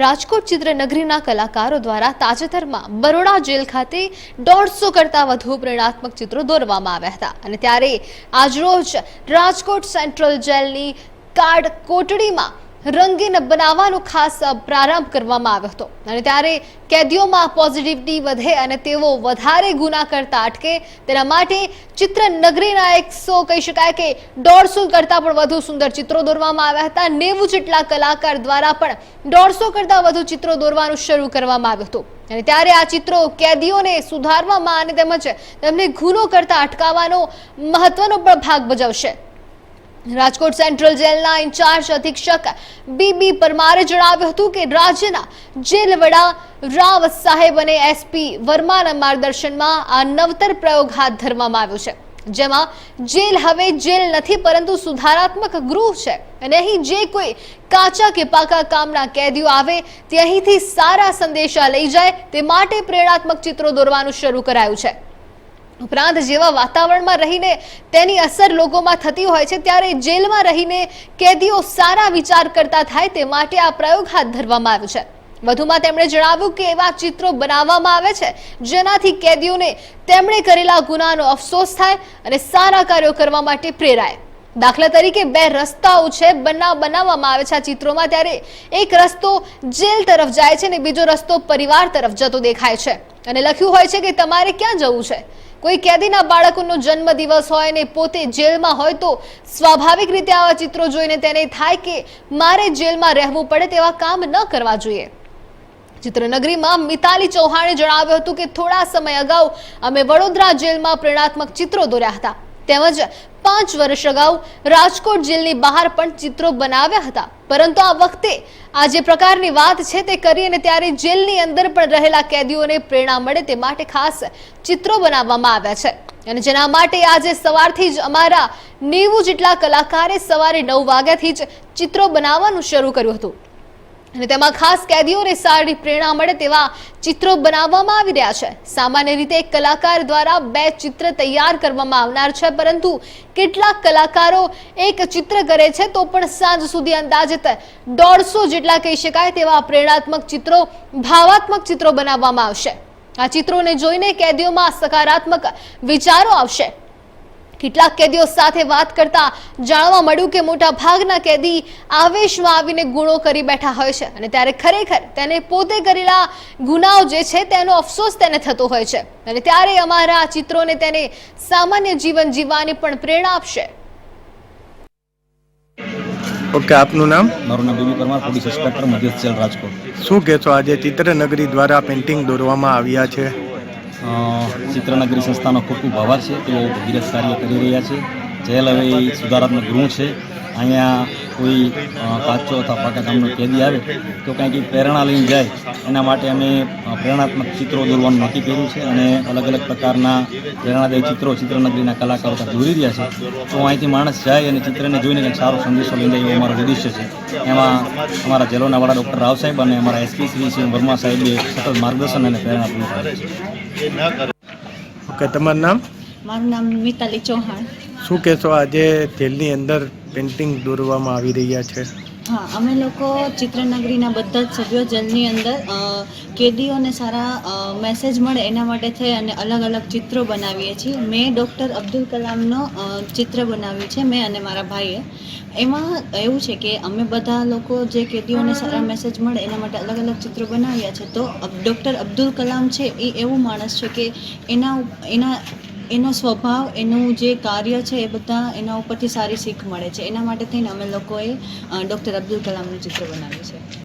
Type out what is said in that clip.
રાજકોટ ચિત્રનગરીના કલાકારો દ્વારા તાજેતરમાં બરોડા જેલ ખાતે દોઢસો કરતાં વધુ પ્રેરણાત્મક ચિત્રો દોરવામાં આવ્યા હતા. અને ત્યારે આજરોજ રાજકોટ સેન્ટ્રલ જેલની કાર્ડ કોટડીમાં રંગીન બનાવવાનો ખાસ પ્રારંભ કરવામાં આવ્યો હતો. અને ત્યારે કેદીઓમાં પોઝિટિવિટી વધે અને તેઓ વધારે ગુના કરતા અટકે. તેના માટે ચિત્ર નગરીના એકસો કહી શકાય કે દોઢસો કરતાં પણ વધુ સુંદર ચિત્રો દોરવામાં આવ્યા હતા. નેવું જેટલા કલાકાર દ્વારા પણ દોઢસો કરતાં વધુ ચિત્રો દોરવાનું શરૂ કરવામાં આવ્યું હતું. અને ત્યારે આ ચિત્રો કેદીઓને સુધારવામાં અને તેમજ તેમને ગુનો કરતા અટકાવવાનો મહત્વનો પણ ભાગ ભજવશે. રાજકોટ સેન્ટ્રલ જેલના ઇન્ચાર્જ અધિક્ષક બીબી પરમારે જણાવ્યું હતું કે રાજ્યના જેલ વડા રાવ સાહેબ અને એસપી વર્માના માર્ગદર્શનમાં આ નવતર પ્રયોગ હાથ ધરવામાં આવ્યો છે. જેમાં જેલ હવે જેલ નથી, પરંતુ સુધારાત્મક ગૃહ છે અને અહીં જે કોઈ કાચા કે પાકા કામના કેદીઓ આવે, તે અહીંથી સારા સંદેશા લઈ જાય, તે માટે પ્રેરણાત્મક ચિત્રો દોરવાનું શરૂ કરાયું છે. ઉપરાંત જેવા વાતાવરણમાં રહીને તેની અસર લોકોમાં થતી હોય છે, ત્યારે જેલમાં રહીને કેદીઓ સારા વિચાર કરતા થાય તે માટે આ પ્રયોગ હાથ ધરવામાં આવ્યો છે. વધુમાં તેમણે જણાવ્યું કે એવા ચિત્રો બનાવવામાં આવે છે, જેનાથી કેદીઓને તેમણે કરેલા ગુનાનો અફસોસ થાય અને સારા કાર્યો કરવા માટે પ્રેરાય. દાખલા તરીકે બે રસ્તાઓ છે બનાવ બનાવવામાં આવે છે આ ચિત્રોમાં, ત્યારે એક રસ્તો જેલ તરફ જાય છે અને બીજો રસ્તો પરિવાર તરફ જતો દેખાય છે. અને લખ્યું હોય છે કે તમારે ક્યાં જવું છે? કોઈ કેદીના બાળકોનો જન્મદિવસ હોય ને પોતે જેલમાં હોય તો સ્વાભાવિક રીતે આવા ચિત્રો જોઈને તેને થાય કે મારે જેલમાં રહેવું પડે તેવા કામ ન કરવા જોઈએ. ચિત્રનગરીમાં મિતાલી ચૌહાણે જણાવ્યું હતું કે થોડા સમય અગાઉ અમે વડોદરા જેલમાં પ્રેરણાત્મક ચિત્રો દોર્યા હતા. તેમજ પાંચ વર્ષ અગાઉ રાજકોટ જેલની બહાર પણ ચિત્રો બનાવ્યા હતા. પરંતુ આ વખતે આ જે પ્રકારની વાત છે તે કરી અને ત્યારે જેલની અંદર પણ રહેલા કેદીઓને પ્રેરણા મળે તે માટે ખાસ ચિત્રો બનાવવામાં આવ્યા છે. અને જેના માટે આજે સવારથી જ અમારા નેવું જેટલા કલાકારે સવારે નવ વાગ્યાથી જ ચિત્રો બનાવવાનું શરૂ કર્યું હતું. અને તેમાં ખાસ કેદીઓને સારી પ્રેરણા મળે તેવા ચિત્રો બનાવવામાં આવી રહ્યા છે. સામાન્ય રીતે એક કલાકાર દ્વારા બે ચિત્ર તૈયાર કરવામાં આવનાર છે, પરંતુ કેટલાક કલાકારો એક ચિત્ર કરે છે તો પણ સાંજ સુધી અંદાજિત દોઢસો જેટલા કહી શકાય તેવા પ્રેરણાત્મક ચિત્રો, ભાવાત્મક ચિત્રો બનાવવામાં આવશે. આ ચિત્રોને જોઈને કેદીઓમાં સકારાત્મક વિચારો આવશે. કેટલાક કેદીઓ સાથે વાત કરતા જાણવા મળ્યું કે મોટા ભાગના કેદી આવેશમાં આવીને ગુનો કરી બેઠા હોય છે અને ત્યારે ખરેખર તેને પોતે કરેલા ગુનાઓ જે છે તેનો અફસોસ તેને થતો હોય છે. અને ત્યારે અમારા આ ચિત્રોને તેને સામાન્ય જીવન જીવવાની પણ પ્રેરણા આપશે. ઓકે આપનું નામ? મારું નામ B B Parmar police inspector મધ્યસ્થ જેલ રાજકોટ. શું કહેશો આજે ચિત્રનગરી દ્વારા પેઇન્ટિંગ દોરવામાં આવ્યા છે? ચિત્રનગરી સંસ્થાનો ખૂબ ખૂબ છે. તેઓ ભગીરથ કાર્ય કરી રહ્યા છે. જેલ હવે સુધારાત્મક ગૃહ છે. અહીંયા કોઈ કાચો અથવા પાકા કામનો કેદી આવે તો કંઈક પ્રેરણા લઈને જાય. એના માટે અમે પ્રેરણાત્મક ચિત્રો દોરવાનું નક્કી કર્યું છે અને અલગ અલગ પ્રકારના પ્રેરણાદાયી ચિત્રો ચિત્રનગરીના કલાકારો દોરી રહ્યા છે. તો અહીંથી માણસ જાય અને ચિત્રને જોઈને કંઈક સારો સંદેશો લઈ જાય એવો અમારો ઉદ્દેશ્ય છે. એમાં અમારા જેલોના વડા ડૉક્ટર રાવ સાહેબ અને અમારા એસપી શ્રી શ્રી વર્મા સાહેબે સતત માર્ગદર્શન અને પ્રેરણા પૂરી પાડી છે. ઓકે તમારું નામ? મારું નામ મિતાલી ચૌહાણ. શું કહેશો આજે જેલની અંદર પેઇન્ટિંગ દોરવામાં આવી રહ્યા છે. હા, અમે લોકો ચિત્રનગરીના બધા જ સભ્યો જેલની અંદર કેદીઓને સારા મેસેજ મળે એના માટે થઈ અને અલગ અલગ ચિત્રો બનાવીએ છીએ. મેં ડૉક્ટર અબ્દુલ કલામનો ચિત્ર બનાવ્યું છે, મેં અને મારા ભાઈએ. એમાં એવું છે કે અમે બધા લોકો જે કેદીઓને સારા મેસેજ મળે એના માટે અલગ અલગ ચિત્રો બનાવ્યા છે. તો ડૉક્ટર અબ્દુલ કલામ છે એ એવું માણસ છે કે એના એના એનો સ્વભાવ, એનું જે કાર્ય છે એ બધા એના ઉપરથી સારી શીખ મળે છે. એના માટે થઈને અમે લોકોએ ડૉક્ટર અબ્દુલ કલામનું ચિત્ર બનાવ્યું છે.